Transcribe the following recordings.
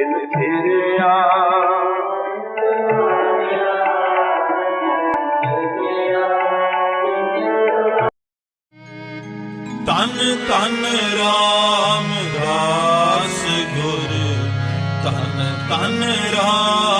ਕਿਨ ਫੇਰਿਆ ਤਨ ਤਨ ਰਾਮਦਾਸ ਗੁਰ। ਤਨ ਤਨ Ramdas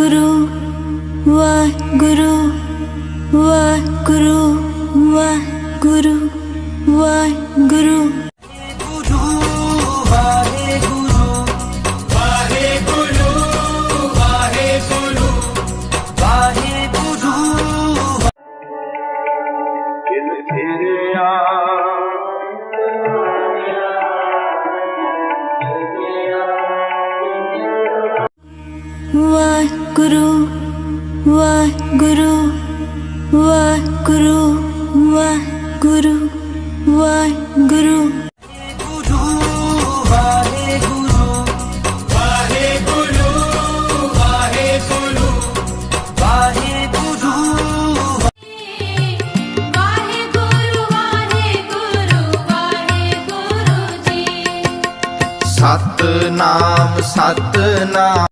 Guru, wa Guru, wa Guru, wa Guru, wa Guru. Waheguru Waheguru Waheguru Waheguru Waheguru. Satnam Satnam.